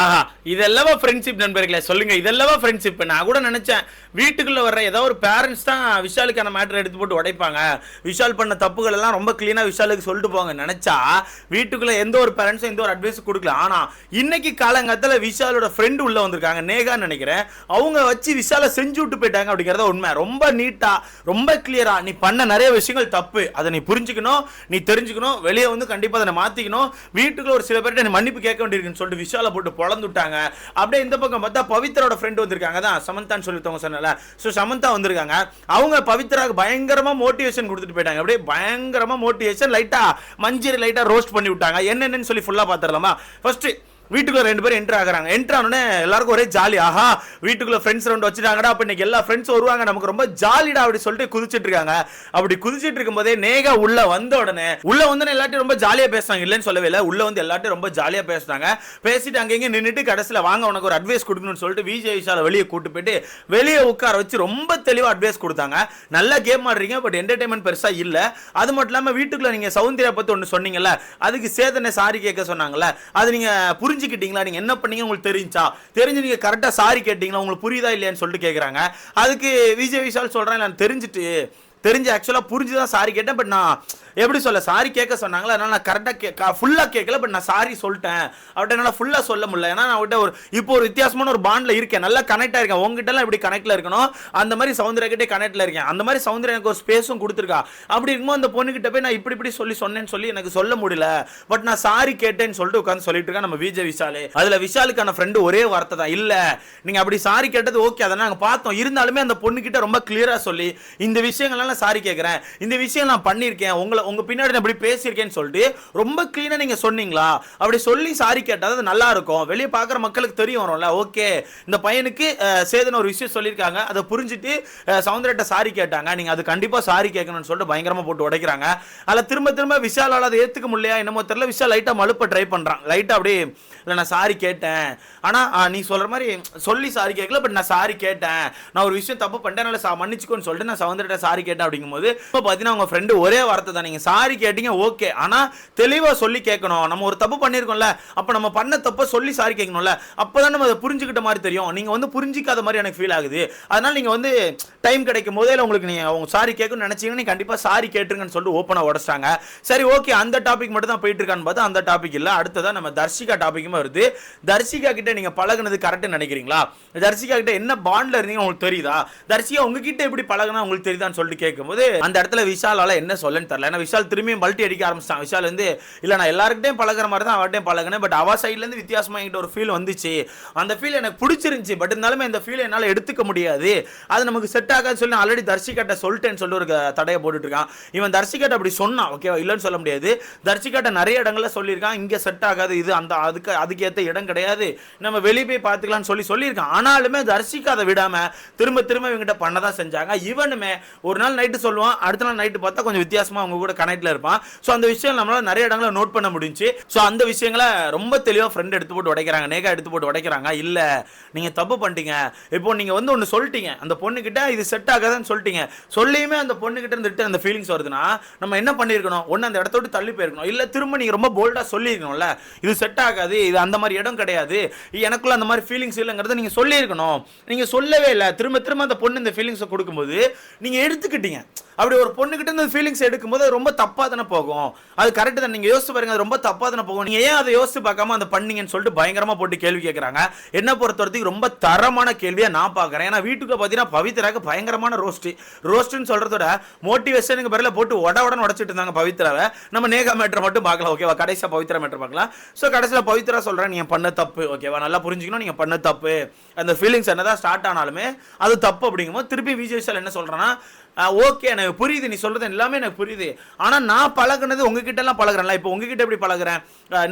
ஆஹா இதெல்லவா friendship நண்பர்களே சொல்லுங்க இதெல்லவா friendship நான் கூட நினைச்சேன் வீட்டுக்குள்ள வர்ற ஏதோ ஒரு பேரண்ட்ஸ் தான் விஷாலுக்கான மேட்டர் எடுத்து போட்டு உடைப்பாங்க. விஷால் பண்ண தப்புகள் எல்லாம் ரொம்ப கிளீனா விஷாலுக்கு சொல்லிட்டு போங்க நினைச்சா வீட்டுக்குள்ள எந்த ஒரு பேரண்ட்ஸும் எந்த ஒரு அட்வைஸ் கொடுக்கல. ஆனா இன்னைக்கு காலங்கத்துல விஷாலோட ஃப்ரெண்டு உள்ள வந்திருக்காங்க நேகான்னு நினைக்கிறேன். அவங்க வச்சு விஷாலை செஞ்சு விட்டு போயிட்டாங்க அப்படிங்கறத உண்மை. ரொம்ப நீட்டா ரொம்ப கிளியரா நீ பண்ண நிறைய விஷயங்கள் தப்பு. அதை நீ புரிஞ்சுக்கணும் நீ தெரிஞ்சுக்கணும் வெளியே வந்து கண்டிப்பா அதை மாத்திக்கணும். வீட்டுக்குள்ள ஒரு சில பேர்கிட்ட மன்னிப்பு கேட்க வேண்டியிருக்குன்னு சொல்லிட்டு விஷாலை போட்டு பொழந்து விட்டாங்க அப்படியே இந்த பக்கம் பார்த்தா பவித்ரோட ஃப்ரெண்ட் வந்திருக்காங்க. தான் சமந்தான்னு சொல்லித்தவங்க சொன்னல. ஸோ சமந்தா வந்திருக்காங்க. அவங்க பவித்ராக்கு பயங்கரமாக மோட்டிவேஷன் கொடுத்துட்டு போயிட்டாங்க. அப்படியே பயங்கரமாக மோட்டிவேஷன் லைட்டாக மஞ்சள் லைட்டாக ரோஸ்ட் பண்ணி விட்டாங்க என்னென்னு சொல்லி ஃபுல்லாக பார்த்துடலாமா? ஃபஸ்ட்டு வீட்டுக்குள்ள ரெண்டு பேரும் என்ட்ரு ஆகுறாங்க. என்ட்ரு ஆனோடனே எல்லாருக்கும் ஒரே ஜாலி ஆஹா வீட்டுக்குள்ள ஃப்ரெண்ட்ஸ் ரவுண்ட் வச்சுட்டாங்கடா அப்ப இன்னைக்கு எல்லா ஃப்ரெண்ட்ஸ் வருவாங்க. நமக்கு ரொம்ப ஜாலிடா அப்படி சொல்லிட்டு குதிச்சிட்டு இருக்காங்க. அப்படி குதிச்சிட்டு இருக்கும்போதே நேகா உள்ள வந்த உடனே உள்ள வந்து எல்லாத்தையும் ரொம்ப ஜாலியா பேசுறாங்க. இல்லைன்னு சொல்லவே இல்லை. உள்ள வந்து எல்லாத்தையும் ரொம்ப ஜாலியா பேசுறாங்க. பேசிட்டு அங்கங்க நின்றுட்டு கடைசியில் வாங்க உனக்கு ஒரு அட்வைஸ் கொடுக்கணும்னு சொல்லிட்டு விஜய் விஷால வெளியே கூட்டு போயிட்டு வெளியே உட்கார வச்சு ரொம்ப தெளிவாக அட்வைஸ் கொடுத்தாங்க. நல்லா கேம் ஆடுறீங்க பட் என்டர்டைன்மெண்ட் பெருசா இல்ல. அது மட்டும் இல்லாமல் வீட்டுக்குள்ள நீங்க சௌந்தர்யா பத்தி ஒன்று சொன்னீங்கல்ல அதுக்கு சேதனை சாரி கேட்க சொன்னாங்கல்ல அது நீங்க தெரிஞ்சுக்கிட்டீங்களா? நீங்க என்ன பண்ணீங்க உங்களுக்கு தெரிஞ்சா? தெரிஞ்சு நீங்க கரெக்டா சாரி கேட்டிங்களா? உங்களுக்கு புரியுதா இல்லையான்னு சொல்லிட்டு கேக்குறாங்க. அதுக்கு விஜய் விஷால் சொல்றேன் நான் தெரிஞ்சுட்டு தெரிஞ்சு ஆக்சுவலாக புரிஞ்சு தான் சாரி கேட்டேன் பட் நான் எப்படி சொல்ல சாரி கேட்க சொன்னாங்களா அதனால நான் கரெக்டாக கே ஃபுல்லாக கேட்கல பட் நான் சாரி சொல்லிட்டேன். அவட்ட என்னால் ஃபுல்லாக சொல்ல முடியல. ஏன்னா நான் அவட்ட ஒரு இப்போ ஒரு வித்தியாசமான ஒரு பாண்டில் இருக்கேன். நல்லா கனெக்டாக இருக்கேன் உங்ககிட்டலாம் எப்படி கனெக்டில் இருக்கணும்? அந்த மாதிரி சவுந்தரக்கிட்டே கனெக்டில் இருக்கேன். அந்த மாதிரி சவுந்தர்யா எனக்கு ஒரு ஸ்பேஸும் கொடுத்துருக்கா. அப்படி இருக்கும்போது அந்த பொண்ணுகிட்ட போய் நான் இப்படி இப்படி சொல்லி சொன்னேன்னு சொல்லி எனக்கு சொல்ல முடியல. பட் நான் சாரி கேட்டேன்னு சொல்லிட்டு உட்காந்து சொல்லிட்டு இருக்கேன். நம்ம விஜய் விஷாலு. அதில் விஷாலுக்கான ஃப்ரெண்டு ஒரே வார்த்தை தான். இல்லை. நீங்கள் அப்படி சாரி கேட்டது ஓகே அதை நாங்கள் பார்த்தோம். இருந்தாலுமே அந்த பொண்ணுக்கிட்ட ரொம்ப கிளியராக சொல்லி இந்த விஷயங்கள்லாம் நான் சாரி கேட்குறேன் இந்த விஷயம் நான் பண்ணியிருக்கேன். உங்களை உங்க பின்னாடி நான் இப்படி பேசியிருக்கேன்னு சொல்லிட்டு ரொம்ப க்ளீனாக நீங்கள் சொன்னீங்களா? அப்படி சொல்லி சாரி கேட்டால் அது நல்லா இருக்கும். வெளியே பார்க்குற மக்களுக்கு தெரிய வரும்ல. ஓகே இந்த பையனுக்கு அஹ், சேதன் ஒரு விஷயம் சொல்லியிருக்காங்க. அதை புரிஞ்சுட்டு சவுந்தரட்ட சாரி கேட்டாங்க. நீங்க அது கண்டிப்பா சாரி கேட்கணும்னு சொல்லிட்டு பயங்கரமா போட்டு உடைக்கிறாங்க. அதில் திரும்ப திரும்ப விஷாலால் அதை ஏற்றுக்க முடியலையா? என்னமோ தெரியல. விஷால் லைட்டாக மழுப்ப ட்ரை பண்ணுறான் லைட்டாக அப்படியே இல்லை நான் சாரி கேட்டேன். ஆனா நீ சொல்ற மாதிரி சொல்லி சாரி கேட்கல பட் நான் சாரி கேட்டேன். நான் ஒரு விஷயம் தப்பு பண்ணிட்டேன். நல்லா சா- மன்னிச்சுக்கோன்னு சொல்லிட்டு நான் சவுந்தரட்ட சாரி கேட்டேன். அப்படிங்கும்போது இப்போ பார்த்தீங்கன்னா உங்க ஃப்ரெண்டு ஒரே வார்த்தை தான். நீங்க சாரி கேட்டீங்க ஓகே ஆனா தெளிவா சொல்லி கேட்கணும். நம்ம ஒரு தப்பு பண்ணியிருக்கோம்ல அப்ப நம்ம பண்ண தப்ப சொல்லி சாரி கேட்கணும்ல அப்பதான் நம்ம அதை புரிஞ்சுக்கிட்ட மாதிரி தெரியும். நீங்க வந்து புரிஞ்சிக்காத மாதிரி எனக்கு ஃபீல் ஆகுது. அதனால நீங்க வந்து டைம் கிடைக்கும் போதே இல்லை உங்களுக்கு நீங்க அவங்க சாரி கேட்கணும்னு நினைச்சீங்கன்னா கண்டிப்பாக கண்டிப்பா சாரி கேட்டுருங்கன்னு சொல்லிட்டு ஓப்பனா உடச்சிட்டாங்க. சரி ஓகே அந்த டாபிக் மட்டும் தான் போயிட்டு இருக்கான்னு பார்த்தா அந்த டாபிக் இல்ல. அடுத்ததான் நம்ம தர்ஷிகா டாபிக்கும் வருது. தர்ஷிகா கிட்ட நீங்க பழகுனது கரெக்ட் நினைக்கிறீங்களா? தர்ஷிகா கிட்ட என்ன பாண்ட்ல இருந்தீங்க உங்களுக்கு தெரியுதா? தர்ஷிகா உங்ககிட்ட எப்படி பழகுனா உங்களுக்கு தெரியுதான்னு சொல்லிட்டு கேட்கும்போது அந்த இடத்துல விஷாலால என்ன சொல்லன்னு தெரியல. ஏன்னா விஷால் திரும்பியும் பல்ட்டி அடிக்க ஆரம்பிச்சான் விஷால் வந்து இல்லை நான் எல்லாருக்கிட்டையும் பழகிற மாதிரி தான் அவர்கிட்டையும் பழகினேன். பட் அவ சைட்லேருந்து வித்தியாசமாக என்கிட்ட ஒரு ஃபீல் வந்துச்சு. அந்த ஃபீல் எனக்கு பிடிச்சிருந்துச்சி. பட் இருந்தாலுமே இந்த ஃபீல் என்னால் எடுத்துக்க முடியாது. அது நமக்கு செட் ஆகாது சொல்லி நான் ஆல்ரெடி தர்ஷிகாட்ட சொல்லிட்டேன்னு சொல்லி ஒரு தடையை போட்டுட்டு இருக்கான் இவன் தர்ஷிகாட்ட அப்படி சொன்னான். ஓகேவா இல்லைன்னு சொல்ல முடியாது. தர்ஷிகாட்ட நிறைய இடங்களில் சொல்லியிருக்கான். இங்கே செட் ஆகாது. இது அந்த அதுக்கு அதுக்கேற்ற இடம் கிடையாது. நம்ம வெளியே போய் பார்த்துக்கலாம்னு சொல்லி சொல்லியிருக்கான். ஆனாலுமே தர்ஷிகா அதை விடாமல் திரும்ப திரும்ப இவங்ககிட்ட பண்ண தான் செஞ்சாங்க. இவனுமே ஒரு நாள் நைட்டு சொல்லுவான். அடுத்த நாள் நைட்டு பார்த்தா கொஞ்சம் வித்தியாசமாக அவங்க கூட கனெக்டில் இருப்பான். ஸோ அந்த விஷயம் நம்மளால் நிறைய இடங்களில் நோட் பண்ண முடிஞ்சு ஸோ அந்த விஷயங்களை ரொம்ப தெளிவாக ஃப்ரெண்ட் எடுத்து போட்டு உடைக்கிறாங்க. நேகா எடுத்து போட்டு உடைக்கிறாங்க. இல்லை நீங்கள் தப்பு பண்ணிட்டீங்க. இப்போ நீங்கள் வந்து ஒன்று சொல்லிட்டீங்க. அந்த பொண்ணுக்கிட்ட இது செட் ஆகாதுன்னு சொல்லிட்டீங்க. சொல்லியுமே அந்த பொண்ணுக்கிட்ட இருந்துட்டு அந்த ஃபீலிங்ஸ் வருதுன்னா நம்ம என்ன பண்ணியிருக்கணும்? ஒன்று அந்த இடத்த விட்டு தள்ளி போயிருக்கணும். இல்லை திரும்ப நீங்கள் ரொம்ப போல்டாக சொல்லியிருக்கணும்ல. இது செட் ஆகாது. இது அந்த மாதிரி இடம் கிடையாது. எனக்குள்ள அந்த மாதிரி ஃபீலிங்ஸ் இல்லைங்கிறத நீங்கள் சொல்லியிருக்கணும். நீங்கள் சொல்லவே இல்லை. திரும்ப திரும்ப அந்த பொண்ணு இந்த ஃபீலிங்ஸை கொடுக்கும்போது நீங்கள் எடுத்துக்கிட்டு எடுத்துக்கிட்டீங்க அப்படி ஒரு பொண்ணுகிட்ட இந்த ஃபீலிங்ஸ் எடுக்கும்போது அது ரொம்ப தப்பாக தானே போகும். அது கரெக்டு தான். நீங்கள் யோசிச்சு பாருங்க அது ரொம்ப தப்பாக தானே போகும். நீங்கள் ஏன் அதை யோசிச்சு பார்க்காம அதை பண்ணீங்கன்னு சொல்லிட்டு பயங்கரமாக போட்டு கேள்வி கேட்குறாங்க என்ன பொறுத்த வரைக்கும் ரொம்ப தரமான கேள்வியாக நான் பார்க்குறேன். ஏன்னா வீட்டுக்கு பார்த்தீங்கன்னா பவித்ராக்கு பயங்கரமான ரோஸ்ட்டு ரோஸ்ட்டுன்னு சொல்றதோட மோட்டிவேஷனுக்கு பிறகு போட்டு உட உடனே உடச்சிட்டு இருந்தாங்க பவித்ராவை. நம்ம நேகா மேட்ரை மட்டும் பார்க்கலாம் ஓகேவா கடைசியாக பவித்ரா மேட்ரு பார்க்கலாம். ஸோ கடைசியில் பவித்ரா சொல்கிறேன் நீங்கள் பண்ண தப்பு ஓகேவா நல்லா புரிஞ்சுக்கணும் நீங்கள் பண்ண தப்பு. அந்த ஃபீலிங்ஸ் என்னதான் ஸ்டார்ட் ஆனாலுமே அது தப்பு அப்படிங்கும்போது திருப்பி விஜய் விஷால் என்ன சொல்கிறேன்னா ஓகே எனக்கு புரியுது நீ சொல்கிறது எல்லாமே எனக்கு புரியுது. ஆனால் நான் பழகுனது உங்ககிட்டலாம் பழகுறேன்ல இப்போ உங்ககிட்ட எப்படி பழகுறேன்?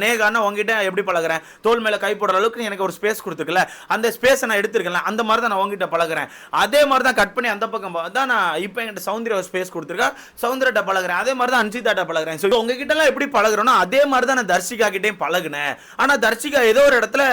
நேகானா உங்ககிட்ட எப்படி பழகுறேன்? தோல் மேலே கை போடுற அளவுக்கு எனக்கு ஒரு ஸ்பேஸ் கொடுத்துருக்கல அந்த ஸ்பேஸை நான் எடுத்திருக்கேன்ல அந்த மாதிரி தான் நான் உங்ககிட்ட பழகுறேன். அதே மாதிரி தான் கட் பண்ணி அந்த பக்கம் தான் நான் இப்போ என்கிட்ட சௌந்தர்யா ஸ்பேஸ் கொடுத்துருக்கேன் சௌந்தர்யிட்ட பழகுறேன். அதே மாதிரி தான் அன்சிதாட்ட பழகுறேன். ஸோ உங்ககிட்டலாம் எப்படி பழகுறேனோ அதே மாதிரி தான் நான் தர்ஷிகா கிட்டேயும் பழகுனேன். ஆனால் தர்ஷிகா ஏதோ ஒரு இடத்துல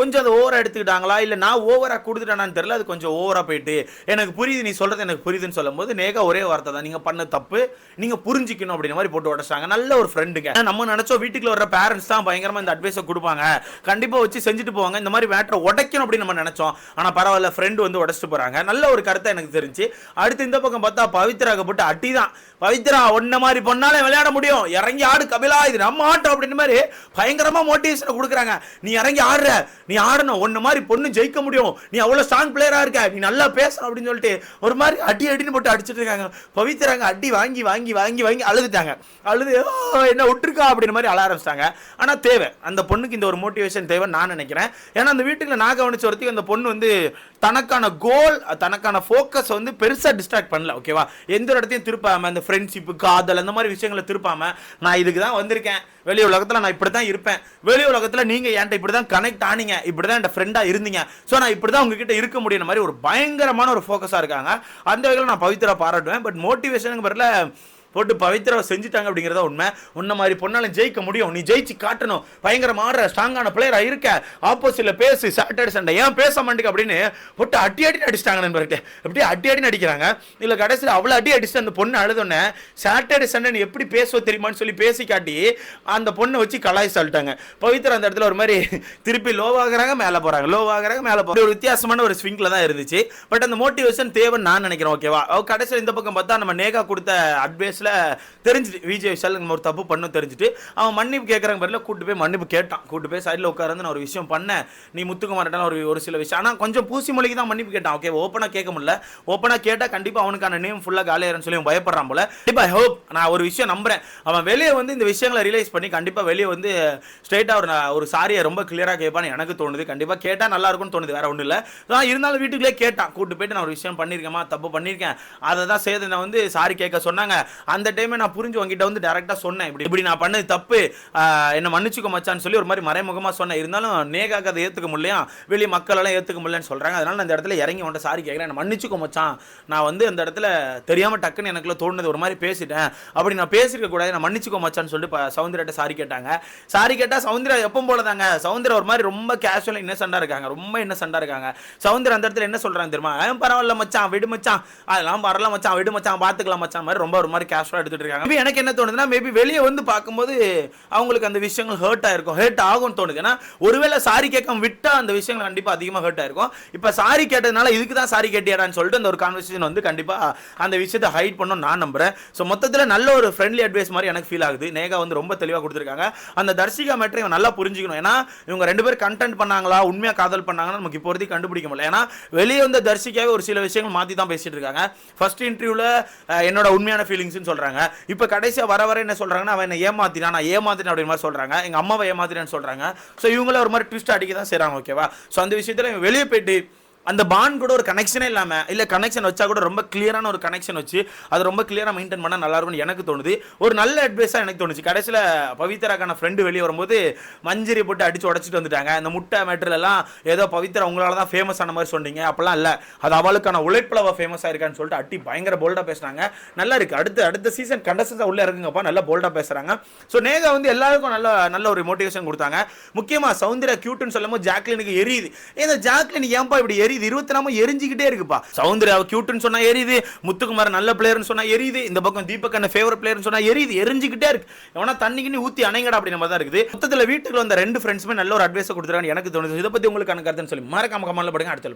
கொஞ்சம் அதை ஓவராக எடுத்துக்கிட்டாங்களா? இல்லை நான் ஓவராக கொடுத்துட்டானான்னு தெரில அது கொஞ்சம் ஓவராக போயிட்டு. எனக்கு புரியுது நீ சொல்கிறது எனக்கு புரியுதுன்னு சொல்லும்போது நேகா ஒரே வார்த்தை தான். நீங்கள் பண்ண தப்பு நீங்கள் புரிஞ்சுக்கணும் அப்படின்ற மாதிரி போட்டு உடச்சாங்க நல்ல ஒரு ஃப்ரெண்டுங்க நம்ம நினச்சோம் வீட்டுக்குள்ள வர பேரண்ட்ஸ் தான் பயங்கரமாக இந்த அட்வைஸை கொடுப்பாங்க. கண்டிப்பாக வச்சு செஞ்சுட்டு போவாங்க இந்த மாதிரி மேட்டரை உடைக்கணும் அப்படின்னு நம்ம நினச்சோம். ஆனால் பரவாயில்ல ஃப்ரெண்டு வந்து உடச்சிட்டு போகிறாங்க நல்ல ஒரு கருத்தை எனக்கு தெரிஞ்சு. அடுத்து இந்த பக்கம் பார்த்தா பவித்ராக போட்டு அட்டி தான். பவித்ரா ஒன்ன மாதிரி பொண்ணாலே விளையாட முடியும். இறங்கி ஆடு கபிலா இது நம்ம ஆட்டம் அப்படின்னு மாதிரி பயங்கரமாக மோட்டிவேஷனை கொடுக்குறாங்க. நீ இறங்கி ஆடுற. நீ ஆடணும் ஒன்று மாதிரி பொண்ணு ஜெயிக்க முடியும். நீ அவ்வளோ ஸ்ட்ராங் பிளேயராக இருக்க. நீ நல்லா பேசணும் அப்படின்னு சொல்லிட்டு ஒரு மாதிரி அடி அடின்னு போட்டு அடிச்சுட்டு இருக்காங்க. பவித்ராங்க அடி வாங்கி வாங்கி வாங்கி வாங்கி அழுதுட்டாங்க. அழுது "ஓ, என்ன விட்டுருக்கா? அப்படின்ற மாதிரி அழ ஆரம்பிச்சிட்டாங்க. ஆனால் தேவை. அந்த பொண்ணுக்கு இந்த ஒரு மோட்டிவேஷன் தேவை நான் நினைக்கிறேன். ஏன்னா அந்த வீட்டில் நான் கவனிச்ச ஒருத்தையும் அந்த பொண்ணு வந்து தனக்கான கோல் தனக்கான ஃபோக்கஸ் வந்து பெருசாக டிஸ்ட்ராக்ட் பண்ணல ஓகேவா எந்த ஒரு இடத்தையும் திருப்பாமல் அந்த ஃப்ரெண்ட்ஷிப் காதல் அந்த மாதிரி விஷயங்களை திருப்பாமல் நான் இதுக்கு தான் வந்திருக்கேன். வெளி உலகத்தில் நான் இப்படி தான் இருப்பேன். வெளி உலகத்தில் நீங்கள் என்கிட்ட இப்படி தான் கனெக்ட் ஆனீங்க. இப்படி தான் என் ஃப்ரெண்டா இருந்தீங்க. ஸோ நான் இப்படி தான் உங்ககிட்ட இருக்க முடியும் மாதிரி ஒரு பயங்கரமான ஒரு ஃபோக்கஸாக இருக்காங்க. அந்த வகையில் நான் பவித்ரா பாராட்டுவேன். பட் மோட்டிவேஷனுங்க பிறகு போட்டு பவித்ரா செஞ்சுட்டாங்க அப்படிங்கிறத உண்மை. உன்ன மாதிரி பொண்ணாலும் ஜெயிக்க முடியும். நீ ஜெயிச்சு காட்டணும். பயங்கரமா ஆடுற ஸ்ட்ராங்கான பிளேயரா இருக்க. ஆப்போசிட்ல பேசு சாட்டர்டே சண்டே. ஏன் பேச மாட்டேங்க அப்படின்னு போட்டு அடி அடி அடிச்சிட்டாங்க நண்பர்கிட்ட அப்படியே அடி அடி அடிக்கிறாங்க. இல்ல கடைசியில் அவ்வளவு அடி அடிச்சு அந்த பொண்ணு அழுதோடனே சாட்டர்டே சண்டே நீ எப்படி பேசுவ தெரியுமான்னு சொல்லி பேசி காட்டி அந்த பொண்ணை வச்சு கலாய் சொல்லிட்டாங்க பவித்ரா அந்த இடத்துல ஒரு மாதிரி திருப்பி லோவாகிறாங்க மேலே போறாங்க. லோவாகிறாங்க மேலே போறாங்க. ஒரு வித்தியாசமான ஒரு ஸ்விங்ல தான் இருந்துச்சு. பட் அந்த மோட்டிவேஷன் தேவைன்னு நான் நினைக்கிறேன் ஓகேவா கடைசியில் இந்த பக்கம் பார்த்தா நம்ம நேகா கொடுத்த அட்வைஸ்ல தெரிஞ்சுட்டு விஜய் விஷால் நம்ம ஒரு தப்பு பண்ணும் தெரிஞ்சுட்டு அவன் மன்னிப்பு கேட்குறாங்க பேர்ல கூட்டு போய் மன்னிப்பு கேட்டான். கூட்டு போய் சைடில் உட்காந்து நான் ஒரு விஷயம் பண்ணேன். நீ முத்துக்குமார்ட்டான ஒரு ஒரு சில விஷயம். ஆனால் கொஞ்சம் பூசி மொழிக்கு தான் மன்னிப்பு கேட்டான். ஓகே ஓப்பனாக கேட்க முடியல. ஓப்பனாக கேட்டால் கண்டிப்பாக அவனுக்கான நேம் ஃபுல்லாக காலியாருன்னு சொல்லி அவன் பயப்படுறான் போல. கண்டிப்பா ஹோப் நான் ஒரு விஷயம் நம்புறேன். அவன் வெளியே வந்து இந்த விஷயங்களை ரியலைஸ் பண்ணி கண்டிப்பாக வெளியே வந்து ஸ்ட்ரெயிட்டாக ஒரு ஒரு சாரியை ரொம்ப கிளியராக கேட்பான்னு எனக்கு தோணுது. கண்டிப்பாக கேட்டால் நல்லா இருக்கும்னு தோணுது. வேற ஒன்றும் இல்லை. நான் இருந்தாலும் வீட்டுக்குள்ளே கேட்டான். கூட்டு போயிட்டு நான் ஒரு விஷயம் பண்ணியிருக்கேமா தப்பு பண்ணியிருக்கேன். அதை தான் சேர்த்து நான் வந்து சாரி கேட்க சொன்னாங்க. அந்த டைமே நான் புரிஞ்சு உங்ககிட்ட வந்து டேரெக்டாக சொன்னேன். இப்படி இப்படி நான் பண்ணது தப்பு. என்னை என்ன மன்னிச்சுக்கோ மச்சான்னு சொல்லி ஒரு மாதிரி மறைமுகமாக சொன்னேன். இருந்தாலும் நேகாக்கு அதை ஏற்றுக்க முடியலையா? வெளியே மக்களெல்லாம் ஏற்றுக்க முடியலன்னு சொல்கிறாங்க அதனால் அந்த இடத்துல இறங்கி உன்ட்ட சாரி கேட்குறேன் என்னை மன்னிச்சுக்கோ மச்சான். நான் வந்து அந்த இடத்துல தெரியாமல் டக்குன்னு எனக்குள்ள தோணுது ஒரு மாதிரி பேசிட்டேன். அப்படி நான் பேசியிருக்க கூடாது. நான் மன்னிச்சுக்கோ மச்சான்னு சொல்லிட்டு ப- சாரி கேட்டாங்க. சாரி கேட்டால் சவுந்தரா எப்பவும் போல தாங்க சௌந்தர்யா ஒரு மாதிரி ரொம்ப கேஷுவலாக இன்னசென்ட்டாக இருக்காங்க. ரொம்ப இன்னசென்ட்டாக இருக்காங்க. சௌந்தர்யா அந்த இடத்துல என்ன சொல்கிறாங்க தெரியுமா? பரவாயில்ல மச்சான். விடு மச்சான். அதெல்லாம் பரவாயில்ல மச்சான். விடு மச்சான். பார்த்துக்கலாம் மச்சான். மாதிரி ரொம்ப ஒரு மாதிரி கேஷுவலாக எடுத்துட்டு இருக்காங்க. எனக்கு என்ன தோணுதுன்னா மேபி வெளியே வந்து பார்க்கும்போது அவங்களுக்கு அந்த விஷயங்கள் ஹர்ட் ஆயிருக்கும். ஹர்ட் ஆகும்னு தோணுது. ஏன்னா ஒருவேளை சாரி கேட்காம விட்டால் அந்த விஷயங்கள் கண்டிப்பாக அதிகமாக ஹர்ட் ஆயிருக்கும். இப்போ சாரி கேட்டதுனால இதுக்கு தான் சாரி கேட்டியாடான்னு சொல்லிட்டு அந்த ஒரு கான்வர்சேஷன் வந்து கண்டிப்பாக அந்த விஷயத்தை ஹைட் பண்ணணும் நான் நம்புறேன். ஸோ மொத்தத்தில் நல்ல ஒரு ஃப்ரெண்ட்லி அட்வைஸ் மாதிரி எனக்கு ஃபீல் ஆகுது. நேகா வந்து ரொம்ப தெளிவாக கொடுத்துருக்காங்க. அந்த தர்ஷிகா மேட்டரை இவன் நல்லா புரிஞ்சுக்கணும். ஏன்னா இவங்க ரெண்டு பேரும் கண்டென்ட் பண்ணாங்களா உண்மையாக காதல் பண்ணாங்கன்னா நமக்கு இப்போதைக்கு கண்டுபிடிக்க முடியல. ஏன்னா வெளியே வந்த தர்ஷிகாவே ஒரு சில விஷயங்கள் மாற்றி தான் பேசிட்டு இருக்காங்க. ஃபர்ஸ்ட் இன்டர்வியூவில் என்னோட உண்மையான ஃபீலிங்ஸ்னு சொல்கிறாங்க இப்போ கடைசியாக வர வர என்ன சொல்கிறாங்கன்னா அவன் என்ன ஏமாத்தினா நான் ஏமாத்தினேன் அப்படின்ற மாதிரி சொல்கிறாங்க எங்கள் அம்மாவை ஏமாத்தினேன்னு சொல்கிறாங்க ஸோ இவங்கள ஒரு மாதிரி ட்விஸ்ட் அடிக்க தான் செய்கிறாங்க ஓகேவா ஸோ அந்த விஷயத்தில் இவன் வெளியே போயிட்டு அந்த பாண்ட் கூட ஒரு கனெக்ஷனே இல்லாமல் இல்லை கனெக்ஷன் வச்சா கூட ரொம்ப கிளியரான ஒரு கனெக்ஷன் வச்சு அது ரொம்ப கிளியராக மெயின்டைன் பண்ணால் நல்லா இருக்கும்னு எனக்கு தோணுது. ஒரு நல்ல அட்வைஸாக எனக்கு தோணுச்சு. கடைசியில் பவித்ராக்கான ஃப்ரெண்டு வெளியே வரும்போது மஞ்சரி போட்டு அடிச்சு உடச்சிட்டு வந்துட்டாங்க. இந்த முட்டை மேட்டர்லாம் ஏதோ பவித்ரா உங்களால தான் ஃபேமஸ் ஆன மாதிரி சொன்னீங்க. அப்பெல்லாம் இல்லை. அது அவளுக்கான உழைப்பில் அவள் ஃபேமஸ் ஆயிருக்கான்னு சொல்லிட்டு அட்டி பயங்கர போல்டாக பேசுனாங்க நல்லா இருக்கு. அடுத்த அடுத்த சீசன் கண்டஸ்டன்ஸாக உள்ளே இருக்குங்கப்பா நல்லா போல்டாக பேசுகிறாங்க ஸோ நேகா வந்து எல்லாருக்கும் நல்ல நல்ல ஒரு மோட்டிவேஷன் கொடுத்தாங்க. முக்கியமாக சௌந்தர்யா க்யூட்டுன்னு சொல்லும்போது ஜாக்லினுக்கு எரியுது. ஏன் இந்த ஜாக்லின் ஏன்பா இப்படி எரியுது? இருபத்தி நாம எரிஞ்சுக்கிட்டே இருக்குப்பா. அவ கியூட்னு சொன்னா எரியுது முத்துக்குமார் நல்ல பிளேயர்னு சொன்னா எரியுது இந்த பக்கம் தீபக் என்ன ஃபேவரட் பிளேயர்னு சொன்னா எரியுது எரிஞ்சுக்கிட்டே இருக்கு. எவனா தண்ணிக்கு ஊத்தி அணைங்கடா அப்படின்ற மாதிரி தான் இருக்குது. மொத்தத்தில் வீட்டுக்கு வந்த ரெண்டு ஃப்ரெண்ட்ஸுமே நல்ல ஒரு அட்வைஸ் கொடுத்துருக்காங்க எனக்கு தோணுது. இதை பத்தி உங்களுக்கு கருத்துன்னு சொல்லி மறக்காம கமெண்ட்ல படுங்க. அடுத்த